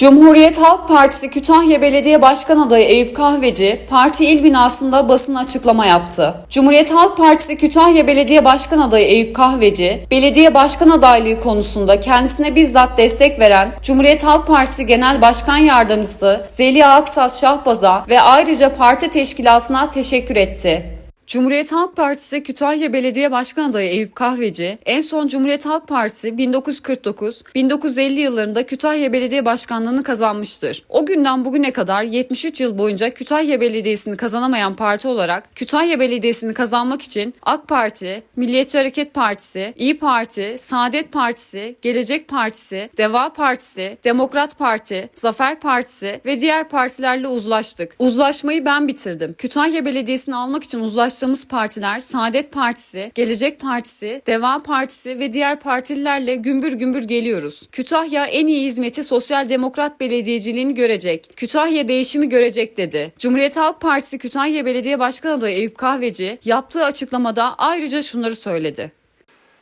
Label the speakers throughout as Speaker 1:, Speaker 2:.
Speaker 1: Cumhuriyet Halk Partisi Kütahya Belediye Başkan Adayı Eyüp Kahveci, parti il binasında basın açıklama yaptı. Cumhuriyet Halk Partisi Kütahya Belediye Başkan Adayı Eyüp Kahveci, belediye başkan adaylığı konusunda kendisine bizzat destek veren Cumhuriyet Halk Partisi Genel Başkan Yardımcısı Zeliha Aksas Şahbaz'a ve ayrıca parti teşkilatına teşekkür etti. Cumhuriyet Halk Partisi Kütahya Belediye Başkan Adayı Eyüp Kahveci, en son Cumhuriyet Halk Partisi 1949-1950 yıllarında Kütahya Belediye Başkanlığını kazanmıştır. O günden bugüne kadar 73 yıl boyunca Kütahya Belediyesi'ni kazanamayan parti olarak Kütahya Belediyesi'ni kazanmak için AK Parti, Milliyetçi Hareket Partisi, İyi Parti, Saadet Partisi, Gelecek Partisi, Deva Partisi, Demokrat Parti, Zafer Partisi ve diğer partilerle uzlaştık. Uzlaşmayı ben bitirdim. Kütahya Belediyesi'ni almak için uzlaştığımız partiler Saadet Partisi, Gelecek Partisi, Deva Partisi ve diğer partililerle gümbür gümbür geliyoruz. Kütahya en iyi hizmeti sosyal demokrat belediyeciliğini görecek. Kütahya değişimi görecek dedi. Cumhuriyet Halk Partisi Kütahya Belediye Başkan Adayı Eyüp Kahveci yaptığı açıklamada ayrıca şunları söyledi.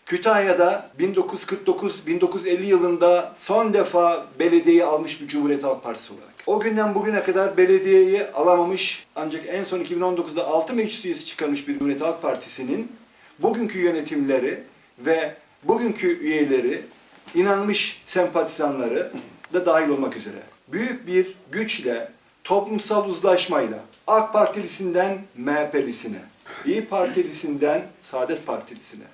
Speaker 2: Kütahya'da 1949-1950 yılında son defa belediyeyi almış bir Cumhuriyet Halk Partisi olarak. O günden bugüne kadar belediyeyi alamamış ancak en son 2019'da 6 meclis üyesi çıkarmış bir Cumhuriyet Halk Partisi'nin bugünkü yönetimleri ve bugünkü üyeleri inanmış sempatizanları da dahil olmak üzere. Büyük bir güçle toplumsal uzlaşmayla AK Partilisinden MHP'lisine, İyi Partilisinden Saadet Partilisine,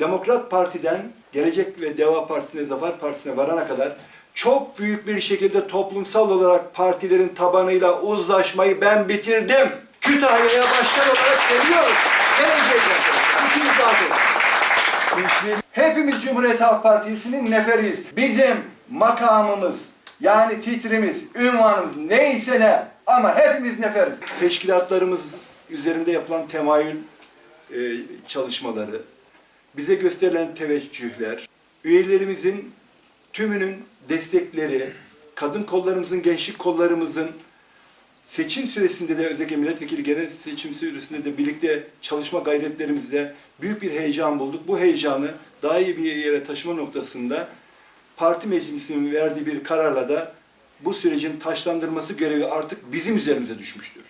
Speaker 2: Demokrat Parti'den Gelecek ve Deva Partisi'ne, Zafer Partisi'ne varana kadar çok büyük bir şekilde toplumsal olarak partilerin tabanıyla uzlaşmayı ben bitirdim. Kütahya'ya başkan olarak geliyoruz. Gelecek. Hepimiz Cumhuriyet Halk Partisi'nin neferiyiz. Bizim makamımız, yani titrimiz, ünvanımız neyse ne ama hepimiz neferiz. Teşkilatlarımız üzerinde yapılan temayül e, çalışmaları, bize gösterilen teveccühler, üyelerimizin tümünün destekleri, kadın kollarımızın, gençlik kollarımızın seçim süresinde de özellikle milletvekili genel seçim süresinde de birlikte çalışma gayretlerimizde büyük bir heyecan bulduk. Bu heyecanı daha iyi bir yere taşıma noktasında parti meclisinin verdiği bir kararla da bu sürecin taşlandırması görevi artık bizim üzerimize düşmüştür.